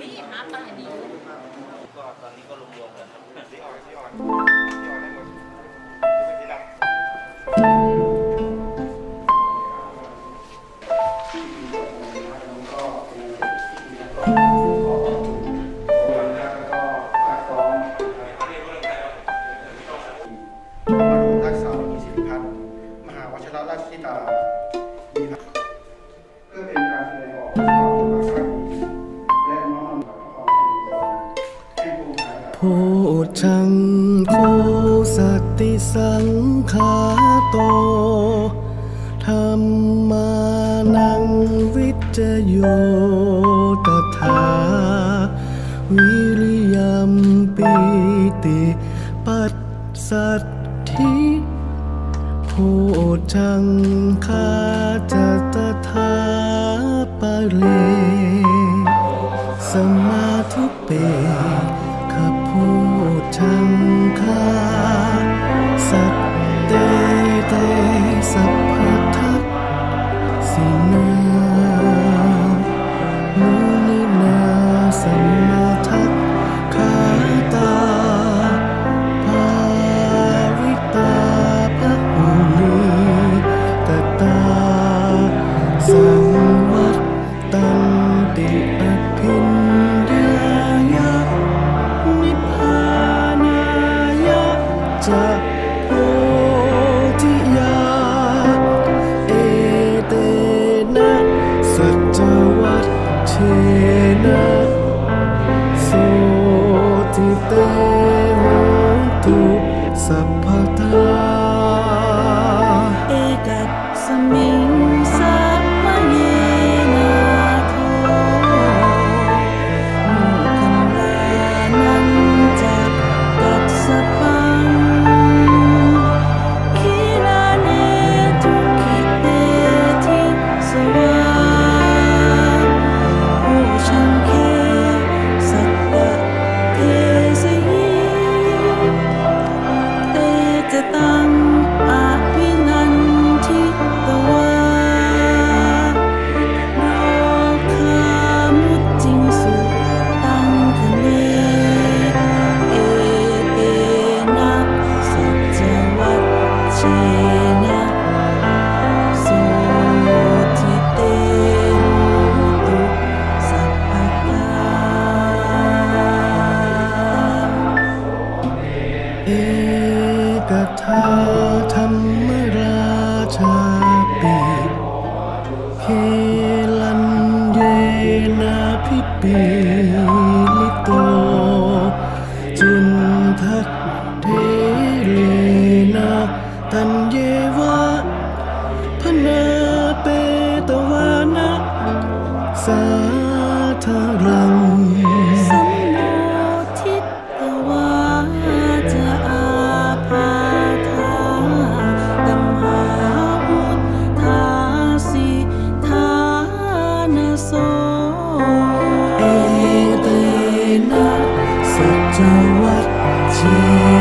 นี่หาตายดีก็ตอนนี้ก็รวมๆกันสีอ่อนสีอ่อนสีอ่อนได้หมดสีดำ ติสังขาโตธรรมานังวิจโยตถา วิริยมปิติ ปัสสัทธิโพชังคาจตถาปะเล สมาธิเป ติอภินญายะนิพพานายะจะโพธิยา เอเตนะสัจวัตเชนะโสติเตโหตุสัพพทาเอกัสมิ เอกทาธรรมราชาปีเคลันเยนาพิปีลิโต จุนทัตเทเลนะตันเยวะพนา สัจวัดเชน